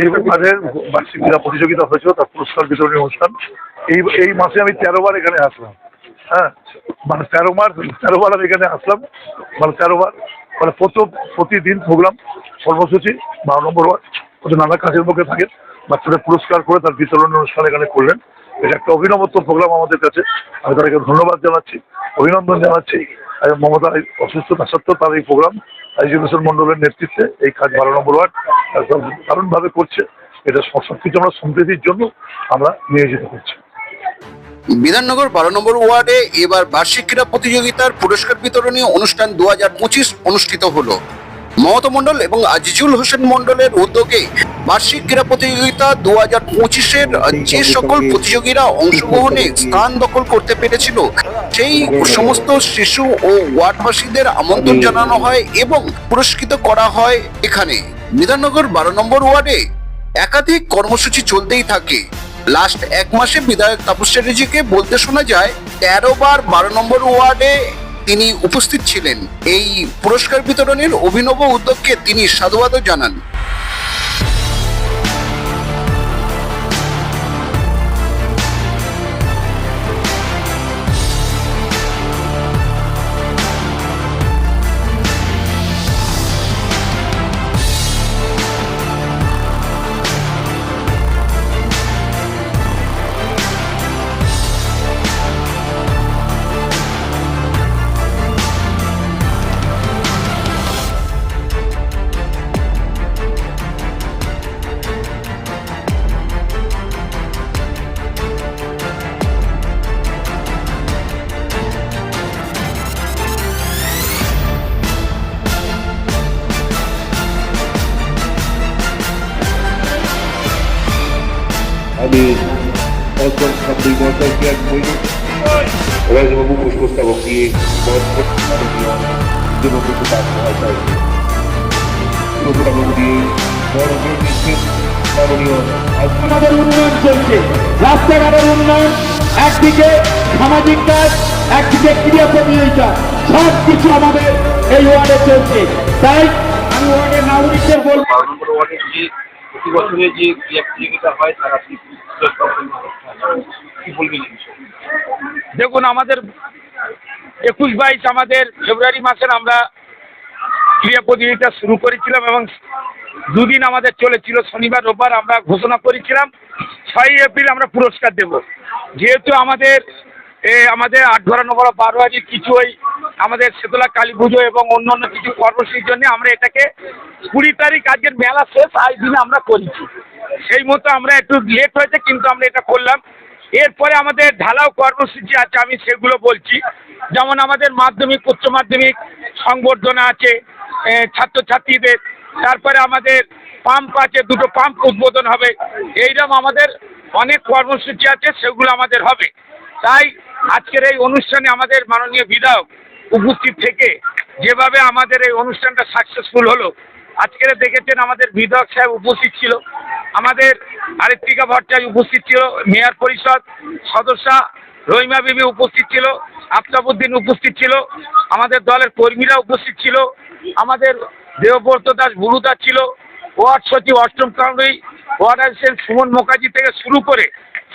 এই মাঝে বার্ষিক ক্রীড়া প্রতিযোগিতা হয়েছিল, তার পুরস্কার বিতরণী অনুষ্ঠান। এই এই মাসে আমি তেরো বার এখানে আসলাম। হ্যাঁ? মানে তেরো বার তেরো বার আমি এখানে আসলাম। মানে তেরো বার মানে প্রথম, প্রতিদিন প্রোগ্রাম, কর্মসূচি, বারো নম্বর ওয়ার্ড। ওদের নানা কাজের মধ্যে থাকেন। বাচ্চাদের পুরস্কার করে তার বিতরণ অনুষ্ঠান এখানে করলেন। এটা একটা অভিনবত্ব প্রোগ্রাম আমাদের কাছে। আমি তাদেরকে ধন্যবাদ জানাচ্ছি, অভিনন্দন জানাচ্ছি। মমতা অসুস্থতা সত্ত্বেও তার এই প্রোগ্রাম এডুকেশন মন্ডলের নেতৃত্বে এই কাজ বারো নম্বর ওয়ার্ড দারুণভাবে করছে। এটা সব কিছু আমরা সম্প্রীতির জন্য আমরা নিয়োজিত করছি। বিধাননগর বারো নম্বর ওয়ার্ডে এবার বার্ষিক ক্রীড়া প্রতিযোগিতার পুরস্কার বিতরণী অনুষ্ঠান দু হাজার পঁচিশ অনুষ্ঠিত হলো। মমতা মণ্ডল এবং আজিজুল হোসেন মণ্ডলের উদ্যোগে বার্ষিক ক্রীড়া প্রতিযোগিতা দু হাজার পঁচিশের যে সকল প্রতিযোগীরা অংশগ্রহণে স্থান দখল করতে পেরেছিল সেই সমস্ত শিশু ও ওয়ার্ডবাসীদের আমন্ত্রণ জানানো হয় এবং পুরস্কৃত করা হয় এখানে। বিধাননগর বারো নম্বর ওয়ার্ডে একাধিক কর্মসূচি চলতেই থাকে। লাস্ট এক মাসে বিধায়ক তাপস চ্যাটার্জিকে বলতে শোনা যায় তেরো বার বারো নম্বর ওয়ার্ডে তিনি উপস্থিত ছিলেন। এই পুরস্কার বিতরণের অভিনব উদ্যোগকে তিনি সাধুবাদও জানান। আমি অর্জন ছাত্রী মহাশয়কে বলি রাজবাবু পুষ্পস্তবক দিয়ে দেবকুটু দাস মহাশয়কে পুষ্পস্তবক দিয়ে বড় জোর দিচ্ছেন মাননীয় আমাদের উন্নয়ন চলছে রাস্তাঘাটের উন্নয়ন একদিকে সামাজিক কাজ একদিকে ক্রীড়া প্রতিযোগিতা সব কিছু আমাদের এই ওয়ার্ডে চলছে তাই আমি ওয়ার্ডের নাগরিকদের বলব প্রতি বছরে যে হয়, তার আপনি কি বলবেন দেখুন, আমাদের একুশ বাইশ আমাদের ফেব্রুয়ারি মাসের আমরা ক্রিয়া প্রতিযোগিতা শুরু করেছিলাম এবং দুদিন আমাদের চলেছিল। শনিবার, রোববার আমরা ঘোষণা করেছিলাম, ছয়ই এপ্রিল আমরা পুরস্কার দেব। যেহেতু আমাদের এ, আমাদের আটঘরা নগর বারোয়ারির কিছু ওই আমাদের শীতলা কালী পুজো এবং অন্য অন্য কিছু কর্মসূচির জন্য আমরা এটাকে কুড়ি তারিখ আজকের মেলা শেষ আজ দিনে আমরা করেছি। সেই মতো আমরা একটু লেট হয়েছে কিন্তু আমরা এটা করলাম। এরপরে আমাদের ঢালাও কর্মসূচি আছে আমি সেগুলো বলছি। যেমন আমাদের মাধ্যমিক উচ্চ মাধ্যমিক সংবর্ধনা আছে ছাত্রছাত্রীদের। তারপরে আমাদের পাম্প আছে দুটো পাম্প উদ্বোধন হবে। এইরকম আমাদের অনেক কর্মসূচি আছে সেগুলো আমাদের হবে। তাই আজকের এই অনুষ্ঠানে আমাদের মাননীয় বিধায়ক উপস্থিত থেকে যেভাবে আমাদের এই অনুষ্ঠানটা সাকসেসফুল হলো, আজকের দেখেছেন আমাদের বিধায়ক সাহেব উপস্থিত ছিল, আমাদের আরেত্রিকা ভট্টাচার্য উপস্থিত ছিল, মেয়র পরিষদ সদস্যা রহিমা বিবি উপস্থিত ছিল, আফতাবুদ্দিন উপস্থিত ছিল, আমাদের দলের কর্মীরা উপস্থিত ছিল, আমাদের দেবব্রত দাস বুরুদা ছিল, ওয়ার্ড সচিব অষ্টম কাউরি ওয়ার্ড সুমন মুখার্জি থেকে শুরু করে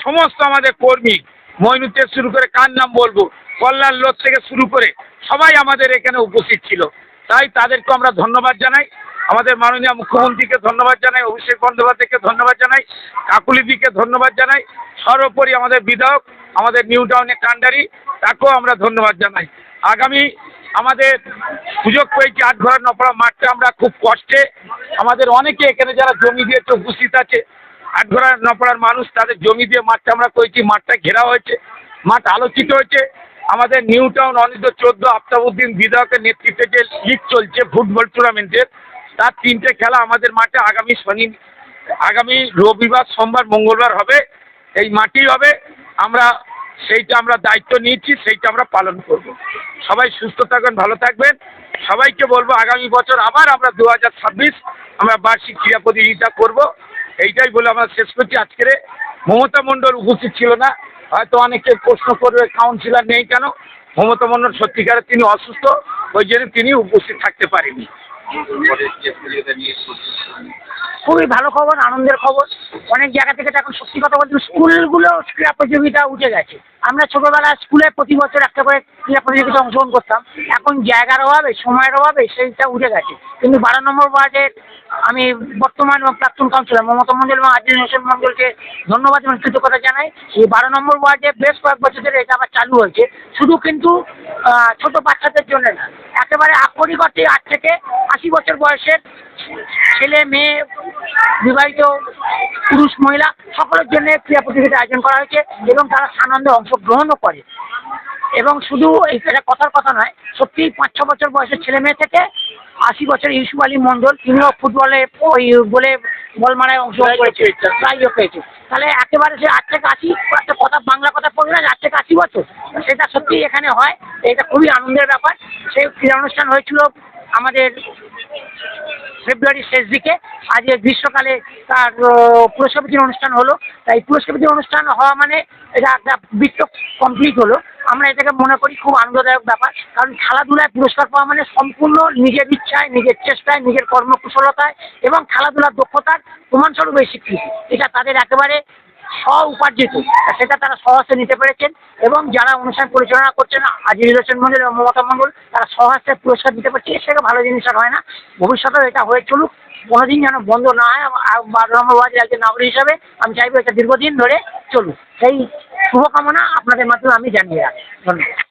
সমস্ত আমাদের কর্মী মইনুর থেকে শুরু করে কার নাম বলব? কল্যাণ লোক থেকে শুরু করে সবাই আমাদের এখানে উপস্থিত ছিল। তাই তাদেরকে আমরা ধন্যবাদ জানাই। আমাদের মাননীয় মুখ্যমন্ত্রীকে ধন্যবাদ জানাই, অভিষেক বন্দ্যোপাধ্যায়কে ধন্যবাদ জানাই কাকুলিদিকে ধন্যবাদ জানাই, সর্বোপরি আমাদের বিধায়ক, আমাদের নিউ টাউনের কান্ডারি তাকেও আমরা ধন্যবাদ জানাই। আগামী আমাদের সুযোগ পেয়েছি আটঘরা নপড়া মাঠটা আমরা খুব কষ্টে, আমাদের অনেকে এখানে যারা জমি দিয়েছে, উপস্থিত আছে আটঘরা নপড়ার মানুষ তাদের জমি দিয়ে মাঠটা আমরা করেছি মাঠটা ঘেরা হয়েছে, মাঠ আলোচিত হয়েছে। আমাদের নিউ টাউন অনিত চোদ্দ আফতাবুদ্দিন বিধায়কের নেতৃত্বে যে লিগ চলছে, ফুটবল টুর্নামেন্টের তার তিনটে খেলা আমাদের মাঠে আগামী শনি, আগামী রবিবার, সোমবার, মঙ্গলবার হবে। এই মাঠেই হবে। আমরা সেইটা আমরা দায়িত্ব নিয়েছি, সেইটা আমরা পালন করব। সবাই সুস্থ থাকবেন, ভালো থাকবেন। সবাইকে বলব, আগামী বছর আবার আমরা দু হাজার ছাব্বিশ আমরা বার্ষিক ক্রীড়া প্রতিযোগিতা করব। এইটাই বলে আমরা শেষ করছি আজকের মমতা মণ্ডল উপস্থিত ছিল না। হয়তো অনেকে প্রশ্ন করবে কাউন্সিলর নেই কেন? মমতা মণ্ডল সত্যিকারে তিনি অসুস্থ, ওই জন্য তিনি উপস্থিত থাকতে পারেনি। খুবই ভালো খবর, আনন্দের খবর। অনেক জায়গা থেকে তো এখন সত্যি কথা বলতে স্কুলগুলো ক্রীড়া প্রতিযোগিতা উঠে গেছে। আমরা ছোটবেলায় স্কুলে প্রতি বছর একটা করে ক্রীড়া প্রতিযোগিতা অংশগ্রহণ করতাম। এখন জায়গার অভাবে, সময়ের অভাবে সেইটা উঠে গেছে। কিন্তু বারো নম্বর ওয়ার্ডের আমি বর্তমান এবং প্রাক্তন কাউন্সিলর মমতা মন্ডল এবং আজিজ হোসেন মন্ডলকে ধন্যবাদ এবং কৃতজ্ঞতা জানাই। এই বারো নম্বর ওয়ার্ডে বেশ কয়েক বছর ধরে এটা আবার চালু হয়েছে। শুধু কিন্তু ছোট বাচ্চাদের জন্য না, একেবারে আক্ষরিক অর্থে আট থেকে আশি বছর বয়সের ছেলে মেয়ে বিবাহিত পুরুষ মহিলা সকলের জন্য ক্রীড়া প্রতিযোগিতা আয়োজন করা হয়েছে এবং তারা সানন্দে অংশগ্রহণও করে। এবং শুধু এই এটা কথার কথা নয় সত্যি পাঁচ ছ বছর বয়সের ছেলে মেয়ে থেকে আশি বছর ইউসুফ আলী মন্ডল তিনিও ফুটবলে ওই বলে বল মারায় অংশগ্রহণ করেছে। প্রাইজও পেয়েছে। তাহলে একেবারে সে আট থেকে আশি একটা কথা বাংলা কথা পড়বে না যে আট থেকে আশি বছর সেটা সত্যি এখানে হয়। এটা খুবই আনন্দের ব্যাপার। সেই ক্রীড়া অনুষ্ঠান হয়েছিল আমাদের ফেব্রুয়ারির শেষ দিকে আজ এই গ্রীষ্মকালে তার পুরস্কার অনুষ্ঠান হলো। তাই পুরস্কার বিতরণ অনুষ্ঠান হওয়া মানে এটা একটা বৃত্ত কমপ্লিট হলো। আমরা এটাকে মনে করি খুব আনন্দদায়ক ব্যাপার। কারণ খেলাধুলায় পুরস্কার পাওয়া মানে সম্পূর্ণ নিজের ইচ্ছায়, নিজের চেষ্টায়, নিজের কর্মকুশলতায় এবং খেলাধুলার দক্ষতার প্রমাণস্বরূপ এই স্বীকৃতি। এটা তাদের একেবারে স্ব উপার্জিত সেটা তারা সহস্তে নিতে পেরেছেন এবং যারা অনুষ্ঠান পরিচালনা করছেন, আজিজুল হোসেন মন্ডল এবং মমতা মন্ডল, তারা সহস্তে পুরস্কার দিতে পারছে। এর থেকে ভালো জিনিস আর হয় না। ভবিষ্যতে এটা হয়ে চলুক। কোনোদিন যেন বন্ধ না হয় বারো নম্বর ওয়ার্ডের একজন নাগরিক হিসাবে আমি চাইব এটা দীর্ঘদিন ধরে চলুক। সেই শুভকামনা আপনাদের মাধ্যমে আমি জানিয়ে রাখি ধন্যবাদ।